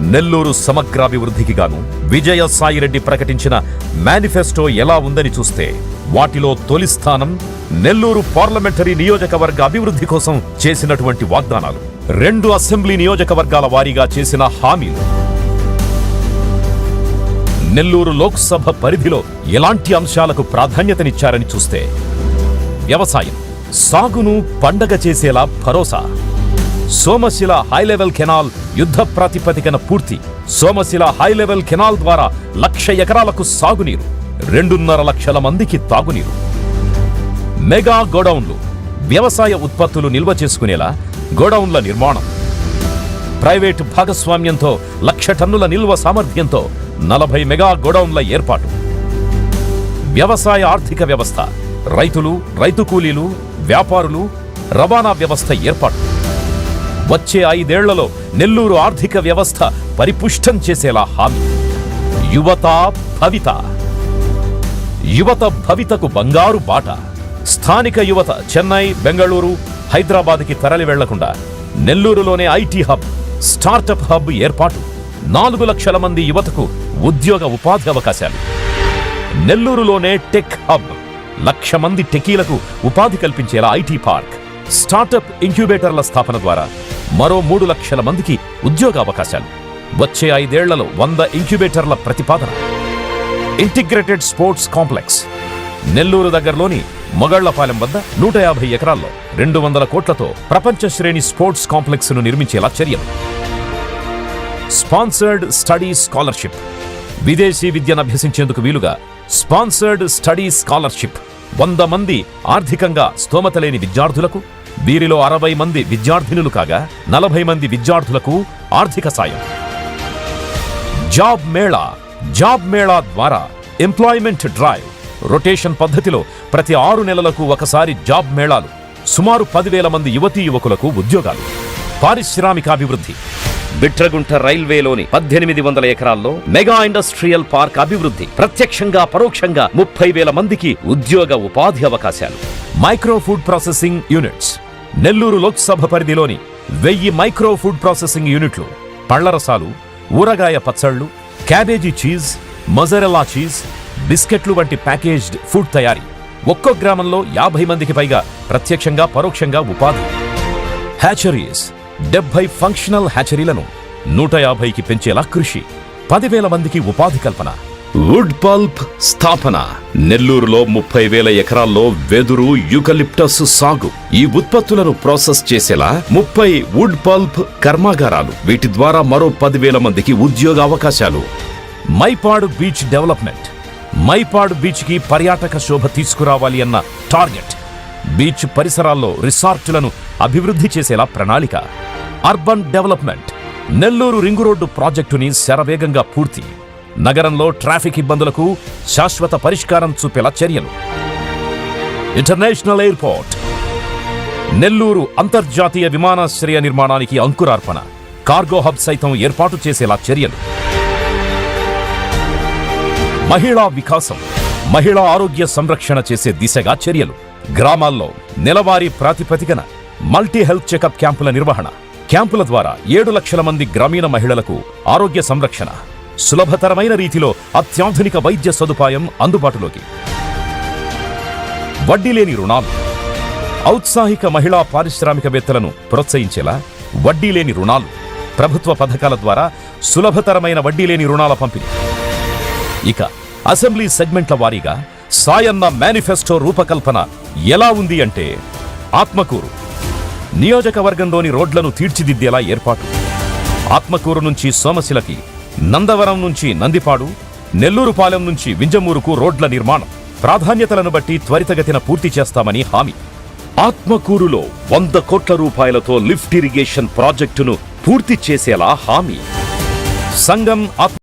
నెల్లూరు సమగ్రాభివృద్ధికి గాను విజయ సాయిరెడ్డి ప్రకటించిన మేనిఫెస్టో ఎలా ఉందని చూస్తే వాటిలో తొలి స్థానం నెల్లూరు పార్లమెంటరీ నియోజకవర్గ అభివృద్ధి కోసం చేసినటువంటి వాగ్దానాలు. రెండు అసెంబ్లీ నియోజకవర్గాల వారీగా చేసిన హామీలు. నెల్లూరు లోక్సభ పరిధిలో ఎలాంటి అంశాలకు ప్రాధాన్యతనిచ్చారని చూస్తే వ్యవసాయం సాగును పండగ చేసేలా భరోసా సోమశిల హైలెవెల్ కెనాల్ యుద్ధ ప్రాతిపదికన పూర్తి. సోమశిల హైలెవెల్ కెనాల్ ద్వారా లక్ష ఎకరాలకు సాగునీరు రెండున్నర లక్షల మందికి తాగునీరు. మెగా గోడౌన్లు వ్యవసాయ ఉత్పత్తులు నిల్వ చేసుకునేలా గోడౌన్ల నిర్మాణం. ప్రైవేటు భాగస్వామ్యంతో లక్ష టన్నుల నిల్వ సామర్థ్యంతో నలభై మెగా గోడౌన్ల ఏర్పాటు. వ్యవసాయ ఆర్థిక వ్యవస్థ రైతులు రైతు కూలీలు వ్యాపారులు రవాణా వ్యవస్థ ఏర్పాటు. వచ్చే ఐదేళ్ళలో నెల్లూరు ఆర్థిక వ్యవస్థ పరిపుష్టం చేసేలా హామీ. యువత భవిత. యువత భవితకు బంగారు బాట. స్థానిక యువత చెన్నై బెంగళూరు హైదరాబాద్కి తరలి వెళ్ళకుండా నెల్లూరులోనే ఐటీ హబ్ స్టార్టప్ హబ్ ఏర్పాటు. నాలుగు లక్షల మంది యువతకు ఉద్యోగ ఉపాధి అవకాశాలు. నెల్లూరులోనే టెక్ హబ్. లక్ష మంది టెకీలకు ఉపాధి కల్పించేలా ఐటీ పార్క్. స్టార్టప్ ఇంక్యుబేటర్ల స్థాపన ద్వారా మరో మూడు లక్షల మందికి ఉద్యోగ అవకాశాలు. వచ్చే ఐదేళ్ళలో వంద ఇంక్యుబేటర్ల ప్రతిపాదన. Integrated sports complex. నెల్లూరు దగ్గరలోని మొగళ్ళపాలెం వద్ద నూట యాభై ఎకరాల్లో రెండు వందల కోట్లతో ప్రపంచ శ్రేణి స్పోర్ట్స్ కాంప్లెక్స్ను నిర్మించేలా చర్యలు స్పాన్సర్డ్ స్టడీ స్కాలర్షిప్. విదేశీ విద్యను అభ్యసించేందుకు వీలుగా స్పాన్సర్డ్ స్టడీ స్కాలర్షిప్. వంద మంది ఆర్థికంగా స్తోమత లేని విద్యార్థులకు వీరిలో అరవై మంది విద్యార్థినులు కాగా నలభై మంది విద్యార్థులకు ఆర్థిక సాయం. జాబ్ మేళా జాబ్ మేళా ద్వారా ఎంప్లాయ్మెంట్ డ్రైవ్ రొటేషన్ పద్ధతిలో ప్రతి ఆరు నెలలకు ఒకసారి జాబ్ మేళాలు సుమారు పదివేల మంది యువతీ యువకులకు ఉద్యోగాలు. పారిశ్రామికాభివృద్ధి బిట్రగుంట రైల్వేలోని పద్దెనిమిది వందల ఎకరాల్లో మెగా ఇండస్ట్రియల్ పార్క్ అభివృద్ధి ప్రత్యక్షంగా పరోక్షంగా ముప్పై వేల మందికి ఉద్యోగ ఉపాధి అవకాశాలు. Micro food processing units Nellore Lok Sabha పరిధిలోని వెయ్యి మైక్రో ఫుడ్ ప్రాసెసింగ్ యూనిట్లు పళ్ళరసాలు ఊరగాయ పచ్చళ్ళు క్యాబేజీ చీజ్ మొజరెలా చీజ్ బిస్కెట్లు వంటి ప్యాకేజ్డ్ ఫుడ్ తయారీ. ఒక్కో గ్రామంలో యాభై మందికి పైగా ప్రత్యక్షంగా పరోక్షంగా ఉపాధి. హ్యాచరీస్ డెబ్బై ఫంక్షనల్ హ్యాచరీలను నూట యాభైకి పెంచేలా కృషి. పదివేల మందికి ఉపాధి కల్పన. వుడ్ పల్ప్ స్థాపన. నెల్లూరులో ముప్పై వేల ఎకరాల్లో వెదురు యూకలిప్టస్ సాగు. ఈ ఉత్పత్తులను ప్రాసెస్ చేసేలా ముప్పై వుడ్ పల్ప్ కర్మాగారాలు. వీటి ద్వారా మరో పదివేల మందికి ఉద్యోగ అవకాశాలు. Mypadu beach development. మైపాడు బీచ్కి పర్యాటక శోభ తీసుకురావాలి అన్న టార్గెట్. బీచ్ పరిసరాల్లో రిసార్టులను అభివృద్ధి చేసేలా ప్రణాళిక. Urban development. Nellore ring road ప్రాజెక్టుని శరవేగంగా పూర్తి. నగరంలో ట్రాఫిక్ ఇబ్బందులకు శాశ్వత పరిష్కారం చూపేలా చర్యలు. International airport. నెల్లూరు అంతర్జాతీయ విమానాశ్రయ నిర్మాణానికి అంకురార్పణ. కార్గో హబ్ సైతం ఏర్పాటు చేసేలా చర్యలు. మహిళా వికాసం. మహిళా ఆరోగ్య సంరక్షణ చేసే దిశగా చర్యలు. గ్రామాల్లో నెలవారీ ప్రాతిపదికన మల్టీ హెల్త్ చెకప్ క్యాంపుల నిర్వహణ. క్యాంపుల ద్వారా ఏడు లక్షల మంది గ్రామీణ మహిళలకు ఆరోగ్య సంరక్షణ. సులభతరమైన రీతిలో అత్యాధునిక వైద్య సదుపాయం అందుబాటులోకి. వడ్డీ లేని రుణాలు. ఔత్సాహిక మహిళా పారిశ్రామికవేత్తలను ప్రోత్సహించేలా వడ్డీ లేని రుణాలు. ప్రభుత్వ పథకాల ద్వారా సులభతరమైన వడ్డీ లేని రుణాల పంపిణీ. ఇక అసెంబ్లీ సెగ్మెంట్ల వారీగా సాయన్న మేనిఫెస్టో రూపకల్పన ఎలా ఉంది అంటే ఆత్మకూరు నియోజకవర్గంలోని రోడ్లను తీర్చిదిద్దేలా ఏర్పాటు. ఆత్మకూరు నుంచి సోమశిలకి నందవరం నుంచి నందిపాడు నెల్లూరుపాలెం నుంచి వింజమూరుకు రోడ్ల నిర్మాణం. ప్రాధాన్యతలను బట్టి త్వరితగతిన పూర్తి చేస్తామని హామీ. ఆత్మకూరులో వంద కోట్ల రూపాయలతో లిఫ్ట్ ఇరిగేషన్ ప్రాజెక్టును పూర్తి చేసేలా హామీ. సంఘం ఆత్మ